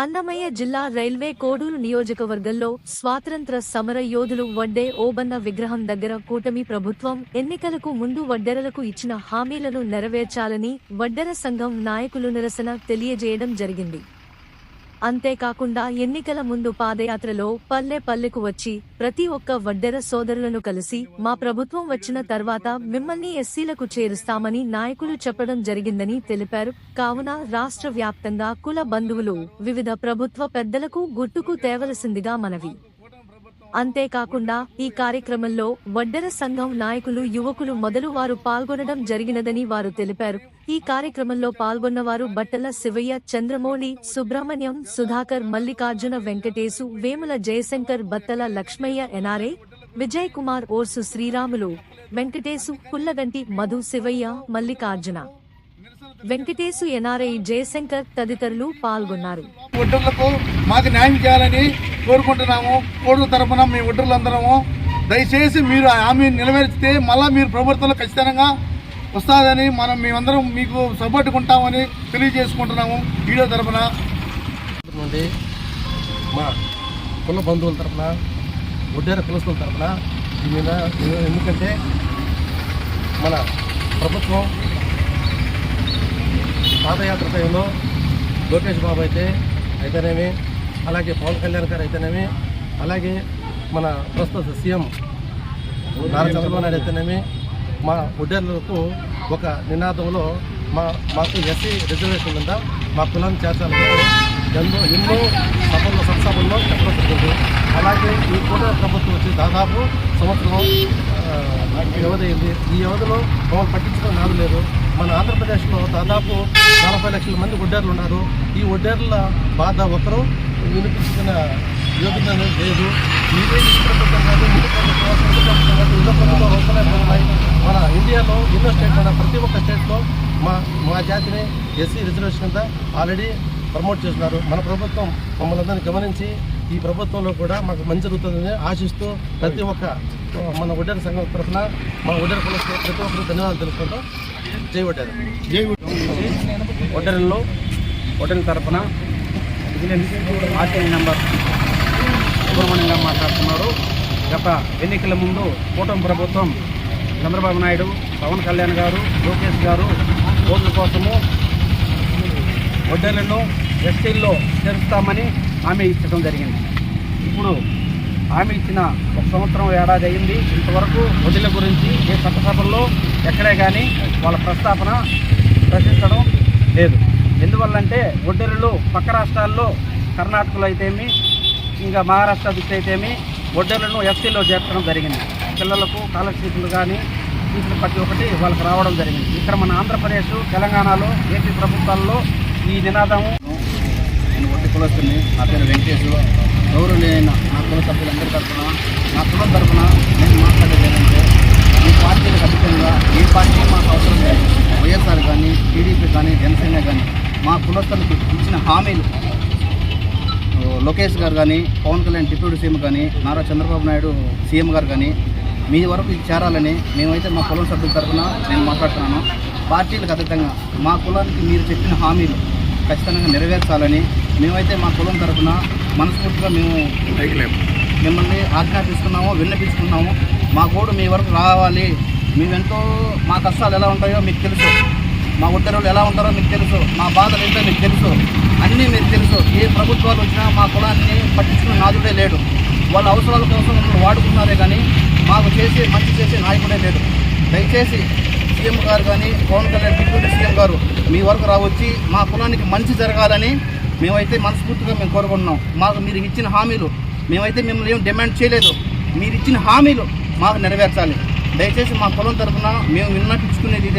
అన్నమయ్య జిల్లా రైల్వే కోడూరు నియోజకవర్గంలో స్వాతంత్ర సమర యోధులు వడ్డే ఓబన్న విగ్రహం దగ్గర కూటమి ప్రభుత్వం ఎన్నికలకు ముందు వడ్డెరలకు ఇచ్చిన హామీలను నెరవేర్చాలని వడ్డెర సంఘం నాయకులు నిరసన తెలియజేయడం జరిగింది. అంతేకాకుండా ఎన్నికల ముందు పాదయాత్రలో పల్లె పల్లెకు వచ్చి ప్రతి ఒక్క వడ్డెర సోదరులను కలిసి మా ప్రభుత్వం వచ్చిన తర్వాత మిమ్మల్ని ఎస్సీలకు చేరుస్తామని నాయకులు చెప్పడం జరిగిందని తెలిపారు. కావున రాష్ట్ర వ్యాప్తంగా కుల బంధువులు వివిధ ప్రభుత్వ పెద్దలకు గుర్తుకు తేవలసిందిగా మనవి. అంతేకాకుండా ఈ కార్యక్రమంలో వడ్డెర సంఘం నాయకులు యువకులు మొదలు వారు పాల్గొనడం జరిగినదని వారు తెలిపారు. ఈ కార్యక్రమంలో పాల్గొన్నవారు బట్టల శివయ్య చంద్రమౌళి సుబ్రహ్మణ్యం సుధాకర్ మల్లికార్జున వెంకటేశు వేముల జయశంకర్ బత్తల లక్ష్మయ్య ఎన్ఆర్ఏ విజయ్ కుమార్ ఓర్సు శ్రీరాములు వెంకటేశు పుల్లగంటి మధు శివయ్య మల్లికార్జున. వెంకటేశు ఎన్ఆర్ఐ జయశంకర్ తదితరులు పాల్గొన్నారు. ఒడ్డర్లకు మాకు న్యాయం చేయాలని కోరుకుంటున్నాము. కోడు తరపున మీ ఒడ్డర్లందరము దయచేసి మీరు ఆ హామీని నెరవేర్చితే మళ్ళీ మీరు ప్రభుత్వంలో ఖచ్చితంగా వస్తుందని మనం మేమందరం మీకు సపోర్ట్గా ఉంటామని తెలియజేసుకుంటున్నాము వీడియో తరపున. నుండి మా కుల బంధువుల తరఫున ఒడ్డేర కులస్తుల తరఫున దీని మీద ఎందుకంటే మన ప్రభుత్వం పాదయాత్ర టైంలో లోకేష్ బాబు అయితే అయితేనేమి అలాగే పవన్ కళ్యాణ్ గారు అయితేనేమి అలాగే మన ప్రస్తుత సీఎం నారా చంద్రబాబు నాయుడు అయితేనేమి మా ఉడ్డర్లకు ఒక నినాదంలో మా మాకు ఎస్సీ రిజర్వేషన్ కింద మా కులాన్ని చేర్చాలని ఎన్నో ఎన్నో సభల్లో సత్సభల్లో చెప్పబడుతుంది. అలాగే ఈ కూడా ప్రభుత్వం వచ్చి దాదాపు సంవత్సరం ఆ, వ్యవధి అయింది. ఈ వ్యవధిలో మమ్మల్ని పట్టించడం నాదు లేదు. మన ఆంధ్రప్రదేశ్లో దాదాపు నలభై లక్షల మంది ఒడ్డేర్లు ఉన్నారు. ఈ ఒడ్డేర్ల బాధ ఒకరు వినిపించిన యోగ్యత లేదు. మీరే ఈ ప్రభుత్వం కాదు ముందు ప్రభుత్వం, ముందు ప్రభుత్వం కాదు, యువ ప్రభుత్వం అవసరాలు ఉన్నాయి మన ఇండియాలో ఎన్నో స్టేట్ మన ప్రతి ఒక్క స్టేట్లో మా మా జాతిని ఎస్సీ రిజర్వేషన్ కింద ఆల్రెడీ ప్రమోట్ చేస్తున్నారు. మన ప్రభుత్వం మమ్మల్ని అందరినీ గమనించి ఈ ప్రభుత్వంలో కూడా మాకు మంచి జరుగుతుందని ఆశిస్తూ ప్రతి ఒక్క మన ఒడ్డర సంఘం తరఫున మా ఒడ్డర కులస్తే ప్రతి ఒక్కరు ధన్యవాదాలు తెలుసుకుంటూ జై ఒడ్డారు జై ఒడ్డరిలో ఒడ్డరి తరఫున ఆర్టీఐ నెంబర్ సుబ్రహ్మణ్యంగా మాట్లాడుతున్నారు గత ఎన్నికల ముందు కూటమి ప్రభుత్వం చంద్రబాబు నాయుడు పవన్ కళ్యాణ్ గారు లోకేష్ గారు ఓట్ల కోసము ఒడ్డర్లను ఎస్టీల్లో చేరుస్తామని హామీ ఇచ్చడం జరిగింది. ఇప్పుడు హామీ ఇచ్చిన ఒక సంవత్సరం ఏడాది అయింది. ఇంతవరకు వడ్డీల గురించి ఏ చట్టసభల్లో ఎక్కడే కానీ వాళ్ళ ప్రస్తావన ప్రశ్నించడం లేదు. ఎందువల్లంటే ఒడ్డెరులు పక్క రాష్ట్రాల్లో కర్ణాటకలో అయితేమి ఇంకా మహారాష్ట్ర దిక్కు అయితేమి ఒడ్డెరులను ఎస్టీలో చేర్చడం జరిగింది. పిల్లలకు స్కాలర్షిప్లు కానీ ఫీజులు ప్రతి ఒక్కటి వాళ్ళకి రావడం జరిగింది. ఇక్కడ మన ఆంధ్రప్రదేశ్ తెలంగాణలో ఏపీ ప్రభుత్వాల్లో ఈ నినాదము నేను ఒట్టి కులస్తుని నా పేరు వెంకటేష్ గౌరవనీయమైన నా కుల సభ్యులందరి తరఫున నా కులం తరఫున నేను మాట్లాడేది ఏంటంటే ఈ పార్టీలకు ఖచ్చితంగా ఏ పార్టీ మాకు అవసరం లేదు. వైఎస్ఆర్ కానీ టీడీపీ కానీ జనసేన కానీ మా కులస్తులకు ఇచ్చిన హామీలు. లోకేష్ గారు కానీ పవన్ కళ్యాణ్ డిప్యూటీ సీఎం కానీ నారా చంద్రబాబు నాయుడు సీఎం గారు కానీ మీ వరకు ఇది చేరాలని మేమైతే మా కులం సభ్యుల తరఫున నేను మాట్లాడుతున్నాను. పార్టీలకు అతీతంగా మా కులానికి మీరు చెప్పిన హామీలు ఖచ్చితంగా నెరవేర్చాలని మేమైతే మా కులం తరఫున మనస్ఫూర్తిగా మేము మిమ్మల్ని ఆజ్ఞాపిస్తున్నాము విన్నపిస్తున్నాము మా కోడు మీ వరకు రావాలి. మేమెంతో మా కష్టాలు ఎలా ఉంటాయో మీకు తెలుసు. మా ఉత్తర్వులు ఎలా ఉంటారో మీకు తెలుసు. మా బాధలు ఏంటో మీకు తెలుసు. అన్నీ మీకు తెలుసు. ఏ ప్రభుత్వాలు వచ్చినా మా కులాన్ని పట్టించుకునే నాదుడే లేడు. వాళ్ళ అవసరాల కోసం మమ్మల్ని వాడుకున్నారే కానీ మాకు చేసే మంచి చేసే నాయకుడే లేదు. దయచేసి సీఎం గారు కానీ పవన్ కళ్యాణ్ డిప్యూటీ సీఎం గారు మీ వరకు రావచ్చి మా కులానికి మంచి జరగాలని మేమైతే మనస్ఫూర్తిగా మేము కోరుకుంటున్నాం. మాకు మీరు ఇచ్చిన హామీలు మేమైతే మిమ్మల్ని ఏం డిమాండ్ చేయలేదు. మీరు ఇచ్చిన హామీలు మాకు నెరవేర్చాలి. దయచేసి మా కులం తరఫున మేము విన్నపించుకునేది ఇదే.